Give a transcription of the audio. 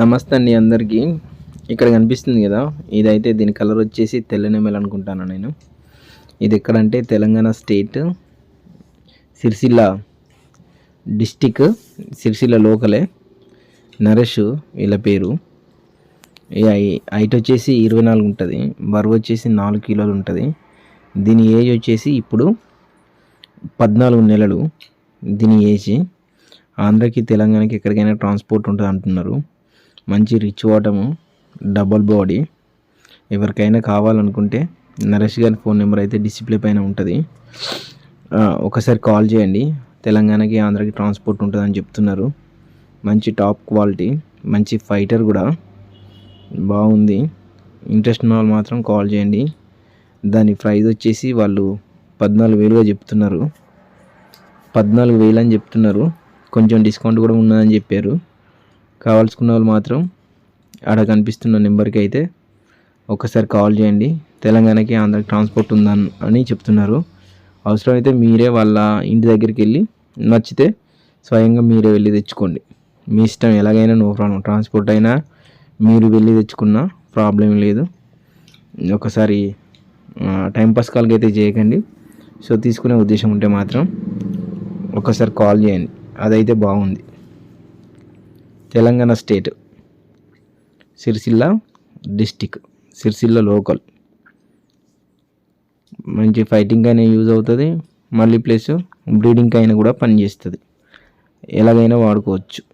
నమస్తే అండి అందరికీ. ఇక్కడ కనిపిస్తుంది కదా ఇదైతే దీని కలర్ వచ్చేసి తెల్లనెమల్ అనుకుంటాను నేను. ఇది ఎక్కడంటే తెలంగాణ స్టేట్ సిరిసిల్ల డిస్టిక్ సిరిసిల్ల లోకలే. నరేష్ వీళ్ళ పేరు. హైట్ వచ్చేసి ఇరవై నాలుగు ఉంటుంది బరువు వచ్చేసి నాలుగు కిలోలు ఉంటుంది. దీని ఏజ్ వచ్చేసి ఇప్పుడు పద్నాలుగు నెలలు. దీని ఏజ్ ఆంధ్రకి తెలంగాణకి ఎక్కడికైనా ట్రాన్స్పోర్ట్ ఉంటుంది అంటున్నారు. మంచి రిచ్ వాటము డబల్ బాడీ ఎవరికైనా కావాలనుకుంటే నరేష్ గారి ఫోన్ నెంబర్ అయితే డిస్ప్లే పైన ఉంటుంది. ఒకసారి కాల్ చేయండి. తెలంగాణకి ఆంధ్రకి ట్రాన్స్పోర్ట్ ఉంటుందని చెప్తున్నారు. మంచి టాప్ క్వాలిటీ మంచి ఫైటర్ కూడా. బాగుంది. ఇంట్రెస్ట్ ఉన్న వాళ్ళు మాత్రం కాల్ చేయండి. దాని ప్రైస్ వచ్చేసి వాళ్ళు పద్నాలుగు వేలుగా చెప్తున్నారు. పద్నాలుగు వేలు అని చెప్తున్నారు. కొంచెం డిస్కౌంట్ కూడా ఉన్నదని చెప్పారు. కావాల్సుకున్న వాళ్ళు మాత్రం ఆడ కనిపిస్తున్న నెంబర్కి అయితే ఒకసారి కాల్ చేయండి. తెలంగాణకి ఆంధ్రకి ట్రాన్స్పోర్ట్ ఉందని అని చెప్తున్నారు. అవసరమైతే మీరే వాళ్ళ ఇంటి దగ్గరికి వెళ్ళి నచ్చితే స్వయంగా మీరే వెళ్ళి తెచ్చుకోండి. మీ ఇష్టం ఎలాగైనా నో ప్రాబ్లం. ట్రాన్స్పోర్ట్ అయినా మీరు వెళ్ళి తెచ్చుకున్న ప్రాబ్లం లేదు. ఒకసారి టైంపాస్ కాల్కి అయితే చేయకండి. సో తీసుకునే ఉద్దేశం ఉంటే మాత్రం ఒకసారి కాల్ చేయండి. అదైతే బాగుంది. Telangana state. Sircilla district. Sircilla local. మంచి ఫైటింగ్ అయినా యూజ్ అవుతుంది. మళ్ళీ ప్లస్ బ్రీడింగ్ అయినా కూడా పనిచేస్తుంది. ఎలాగైనా వాడుకోవచ్చు.